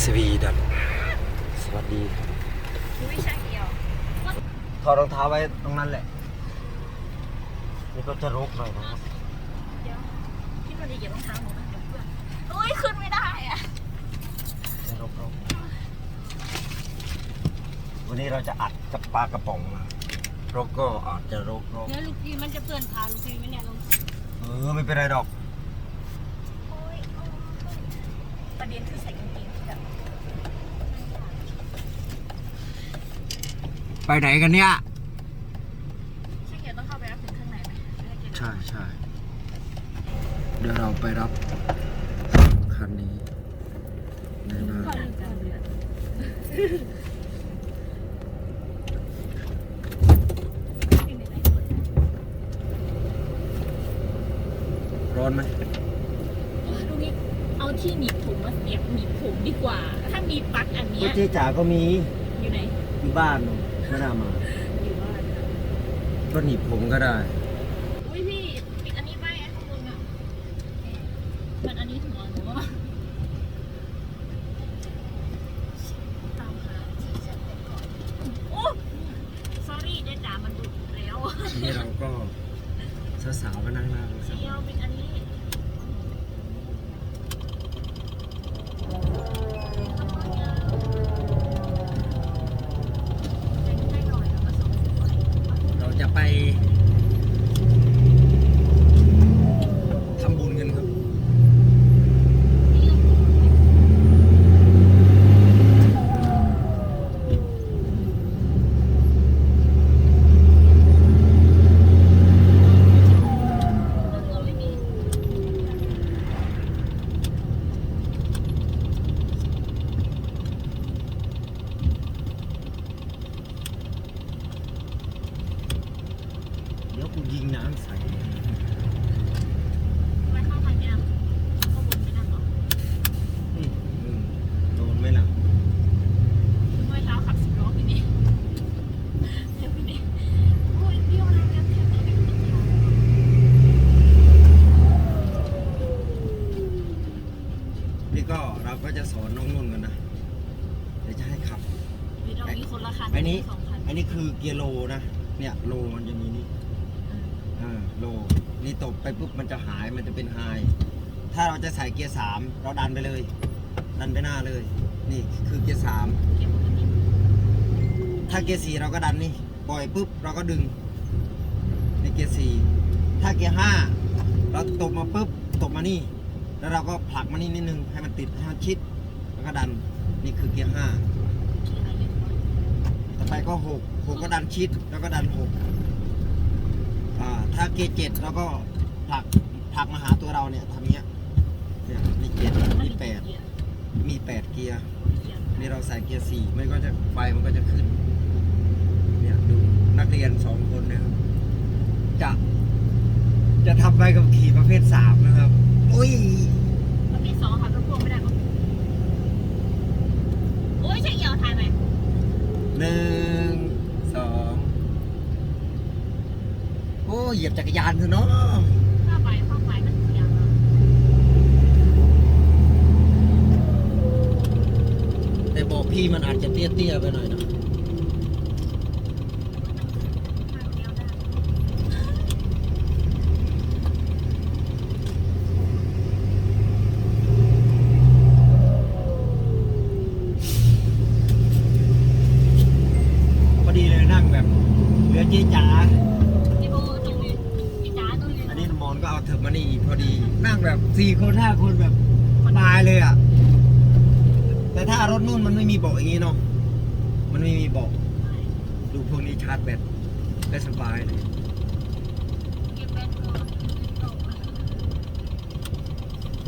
สวีดันสวัสดีครับไม่ใช่เกี่ยวถอดรองเท้าไว้ตรงนั้นแหละ นี่ก็จะรกหน่อยนะครับเดี๋ยวพี่มันจะเหยียบรองเท้าหนูนะเดี๋ยวเพื่อนอุ้ยขึ้นไม่ได้อะจะรกรกวันนี้เราจะอัดกับปลากระป๋องนะรกก็อาจจะรกรกเดี๋ยวลูกพี่มันจะเปื่อนขาลูกพี่ไหมเนี่ยลงเออไม่เป็นไรดอกโอ้ยประเด็นคือใส่กางเกงแบบ ไปไหนกันเนี่ยใช่เกี่ยวต้องเข้าไปรับถึงข้างในไหมไม่ได้เกี่ยวใช่ใช่เดี๋ยวเราไปรับคันนี้ในหน้าเข้าในการเดือดร้อนไหมตรงนี้เอาที่หนีบผมมาเสียบหนีบผมดีกว่า ถ้ามีปลั๊กอันเนี้ก็ยเจ๊จ๋าก็มีอยู่ไหน อยู่บ้าน นู่นไม่น่ามาอยู่บ้านก็หนีบผมก็ได้ อุ้ยพี่ปิดอันนี้ไปไอ้ข้างบนอะมันอันนี้หัวหนูว่าตามหาที่จะเป็นก่อนโอ้ sorry ได้ด่ามันดุแล้วนี่เราก็สาวๆมานั่งหน้าดูสักเดียวเป็นอันนี้เป็นให้หน่อยแล้วก็ส่งไป เราจะไปทำบุญกันครับ เดี๋ ยิงน้ำใส่ไม่เข้าทางนี้นะเข้าบนไม่ได้หรอนี่มึงโดนไหมล่ะเมื่อเช้าขับสิบล้อไปนี่เดี๋ยวไปนี่โอ้ยเบี้ยวแล้วเนี่ยแทบจะไม่นทางนี่ก็เราก็จะสอนน้องนุ่นกันนะ เดี๋ยวจะให้ขับหรือเรามีคนละคันอันนี้ สองคันอันนี้คือเกียร์โลนะ เนี่ยโลมันจะมีนี่ นี่ตบไปปุ๊บมันจะหายมันจะเป็นไฮถ้าเราจะใส่เกียร์สามเราดันไปเลย ดันไปหน้าเลย นี่คือเกียร์สามเก็บปกติถ้าเกียร์สี่เราก็ดันนี่ปล่อยปุ๊บเราก็ดึงในเกียร์สี่ถ้าเกียร์ห้าเราตบมาปุ๊บตบมานี่ แล้วเราก็ผลักมานี่นิดนึงให้มันติดให้มันชิดแล้วก็ดันนี่คือเกียร์ห้าที่ไหนเลยต่อไปก็หกหกก็ดันชิดแล้วก็ดันหก อ่าถ้าเกียร์เจ็ดเราก็ผลักผลักมาหาตัวเราเนี่ยทำเนี้ยเนี่ยมีเจ็ดมีแปดมีแปดเกียร์นี่เราใส่เกียร์สี่มันก็จะไฟมันก็จะขึ้นเนี่ยดูนักเรียนสองคนเนี่ยครับจะ จะทำใบกับขี่ประเภทสามนะครับอุ้ยประเภทสองค่ะรถพ่วงไม่ได้ปะโอ้ยใช่เหี่ยวถ่ายไหมหนึ่งสองโอ้ เหยียบจักรยานเถอะเนาะข้าไปข้าไปมันเสียงอะแต่บอกพี่มันอาจจะเตี้ยๆไปหน่อยนะทางเดียวได้พอดีเลยนั่งแบบเหลือเจ๊จ๋า ก็เอาเถิบมานี่พอดี นั่งแบบสี่คนห้าคนแบบสบายเลยอะ แต่ถ้ารถนู่นมันไม่มีเบาะอย่างนี้เนาะมันไม่มีเบาะดูพวกนี้ชาร์จแบตได้สบายเลย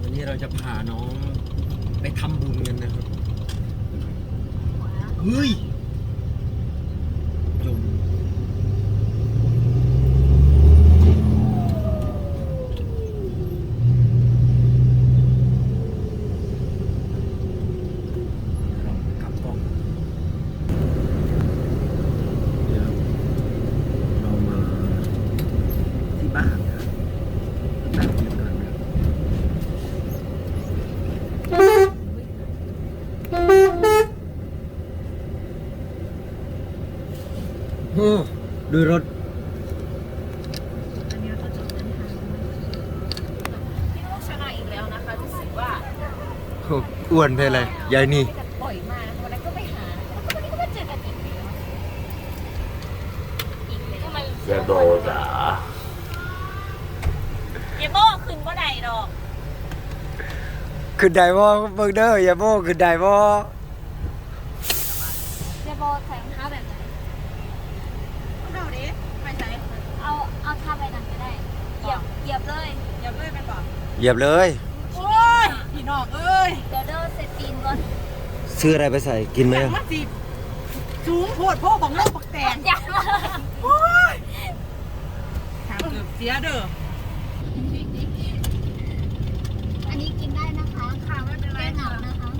วันนี้เราจะพาน้องไปทำบุญกันนะครับเฮ้ยจมเรากลับกล้องเดี๋ยวเรามาที่บ้านครับแป๊บเดียวกันนะครับ โอ้ ดูรถอันนี้เขาจะเดินทางพี่ลูกชนะอีกแล้วนะคะรู้สึกว่าอ้วนไปเลยยายนี่บ่อยมากนะคะวันนั้นก็ไปหาแล้วก็วันนี้ก็มาเจอกันอีกแล้วอีกแล้วทำไมเสียโบจ๋าเยโบ้ขึ้นบ่ได้ดอกขึ้นได้บ่เบิ่งเด้ออย่าโบ้ขึ้นได้บ่เจโบ เหยียบเลย โอ้ยพี่น้องเอ้ยเดี๋ยวเดินเสร็จตีนก่อนซื้ออะไรไปใส่กินไหมอย่างอะมาจีบสูงโพดพ่อบังโลกบักแตกอย่ามาโอ้ยทางเกือบเสียเด้ออันนี้กินได้นะคะค่ะไม่เป็นไรแก้เหงาค่ะนะคะ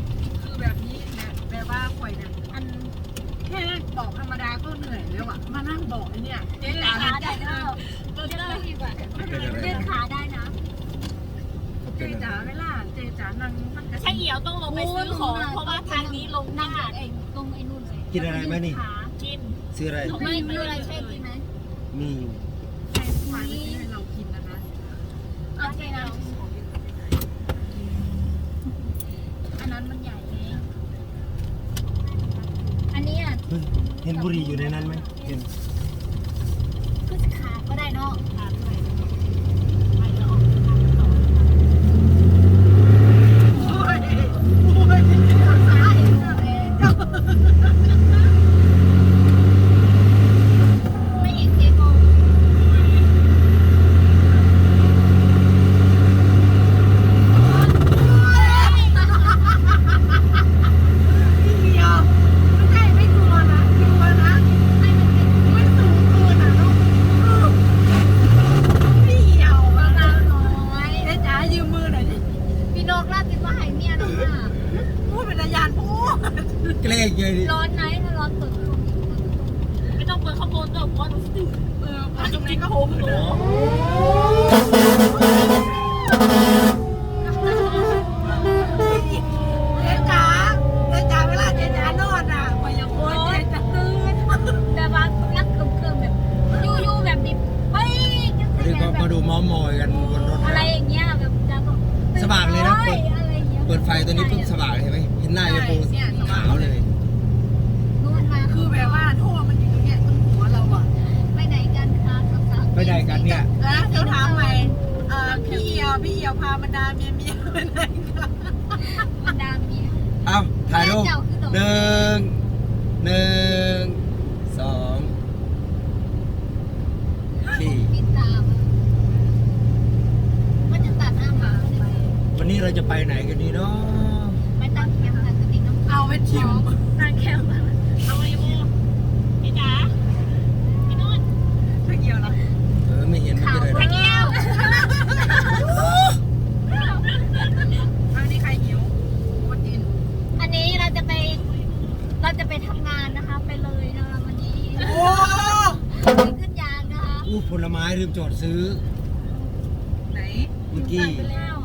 คือแบบนี้เนี่ยแบบว่าข่อยเนี่ยอันแค่บอกธรรมดาก็เหนื่อยแล้วอะมานั่งบอกไอ้เนี่ยเจ๊เดินจ๋าขาเจ๊ได้จ๋าเด้อเดินดีกว่าเดินขาได้นะ เจ๊จ๋าเวลาเจ๊จ๋านั่งมันจะใช่เหี่ยวต้องลงไปซื้อของ เพราะว่าทางนี้ลงนั่งยากเองตรงไอ้นู่นเลยกินอะไรไหมนี่ขากินซื้ออะไรไม่มีอะไรใช่กินไหมมีอยู่ใครมาไม่ให้เรากินนะคะโอเคนะอันนั้นมันใหญ่ไงอันนี้อะเฮ้ยเห็นบุหรี่อยู่ในนั้นไหมเห็นขึ้นขาก็ได้เนาะ โอ้ยโอ้ย ขาเองไม่เห็นเจโบ เดียวไม่ใช่ไม่กลัวนะกลัวนะไม่ไม่สูงเกินอะลูกพี่เหี่ยว เบา อะ ๆน้อย เจ๊จ๋ายืมมือหน่อยดิ พี่นกลาดติดว่าหายเมียน้องอะ พูดเป็นระยานพูด เกล้งเลยดิ ร้อนไหนถ้าร้อนเปิดพัดลม ไม่ต้องเปิดข้าวโพดตัวหัวหนูสิ เออพาตรงนี้ก็โหมหนูเจ๊จ๋าเจ๊จ๋าเวลาเจ๊จ๋านอนอะพอยาโคตรเจ๊จะตื่น แต่ว่านักเครื่องๆแบบยู่ๆแบบนี้เฮ้ยจัง วันนี้ก็ แบ มา บ ดูเมอมอยกันบนรถ อะไรอย่างเงี้ยแบบจะแบบ สว่างเลยนะ เปิเปิดอะไรอย่างเงี้ยเปิดไฟตัวนี้ปุ๊บสว่างเลยเห็นไหมเห็นหน้ายายโบขาวเลยนู่นมาคือแบบว่าโทษมัน ไปไหนกันเนี่ยแล้วเดี๋ยวถามใหม่เอ่อพี่เอียวพี่เอียวพาบรรดาเมียเมียไปไหนกันบรรดาเมีย เอ้าถ่ายรูปเจ้าคือดอกหนึ่งหนึ่งสองสี่ ปิดตามมันจะตัดหน้าหมาเลย วันนี้เราจะไปไหนกันดีเนาะ ไปตั้งแคมป์กันกระติกน้ำ เอาไปชิม ตาแคมเอาไอ้โบพี่จ๋าพี่นุ่น ไม่เกี่ยวนะ เออไม่เห็นไม่ ขาว เป็นไร แก้ว อันนี้ใครหิววันจิน อันนี้เราจะไป เราจะไปทำงานนะคะ ไปเลยนะคะวันนี้ โอ้ ไปขึ้นยางนะคะ อู้ผ ลไม้ลืมจอดซื้อไหนเมื่อกี้ตัดไปแล้ว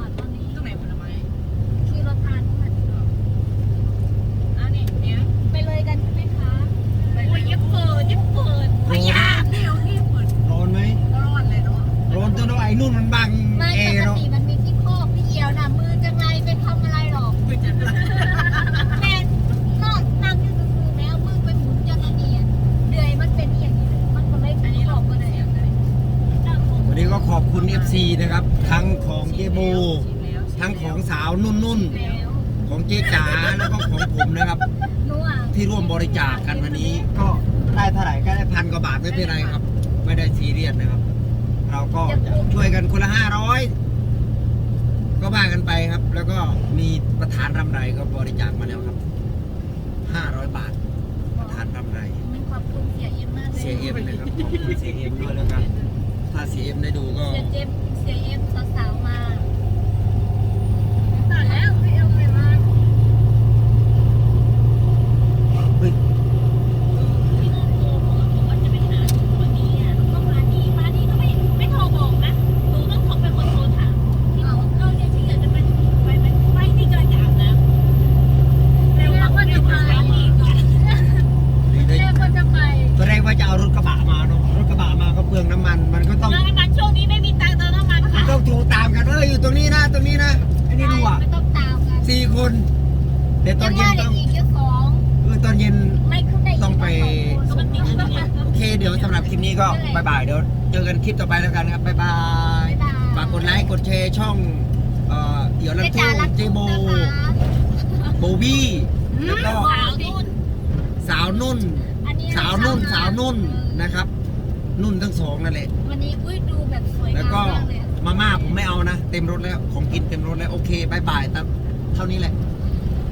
อบคุณ FC นะครับ ทั้งของเจโบทั้งของสาวนุ่นนุ่นแล้วๆของเจ๊จ๋าแล้วก็ของผมนะครับนัวที่ร่วมบริจาคกันวันนี้ ก็ได้เท่าไหร่ก็ได้พันกว่าบาทไม่เป็นไรครับ ไม่ได้ซีเรียสนะครับ เราก็ช่วยกันคนละห้าร้อยก็ว่ากันไปครับ แล้วก็มีประธานรำไรก็บริจาคมาแล้วครับห้าร้อยบาทประธานรำไรมันขอบคุณเสียเอ็มมากเลยเสียเอ็มนะครับขอบคุณเสียเอ็มด้วยแล้วกัน ถ้าเสียเอ็มได้ดูก็ เสียเจมเสียเอ็มสาวๆมาตัดแล้วพี่เอมเลยมา เฮ้ย พี่นุ่นโทรบอกว่าจะไปหาหนูวันนี้อะก็มาดีมาดีก็ไม่ไม่โทรบอกนะหนูต้องโทรเป็นคนโทรถามพี่นุ่นเราเนี่ยที่อยากจะไปไปไหมไปที่กระจาบนะเร็วมากเร็วกว่าอีกอะ ดีได้ เรียกว่าจะไป ตอนแรกว่าจะเอารถกระบะ คน เดี๋ยวตอนเย็นต้องอีกเจ้าของเออตอนเย็น ไม่ขึ้นได้ต้องไป ก็มันติดอยู่เนี่ยโอเคเดี๋ยวสำหรับคลิปนี้ก็บายบายเดี๋ยวเจอกันคลิปต่อไปแล้วกันครับบายบายบ๊ายบายฝากกดไลค์กดแชร์ช่องเอ่อเดี๋ยวลังเจ๊ทุ่จ๋างรักเจโบนะคะโบบี้แล้วก็สาวนุ่นสาวนุ่น อันนี้สาวนุ่นสาวนุ่นนะครับ นุ่นทั้งสองนั่นแหละ วันนี้อุ้ยดูแบบสวยแล้วงามก็มากเลยอะ มาม่าผมไม่เอานะ เต็มรถแล้ว ของกินเต็มรถแล้ว โอเคบายบายแต่เท่านี้แหละ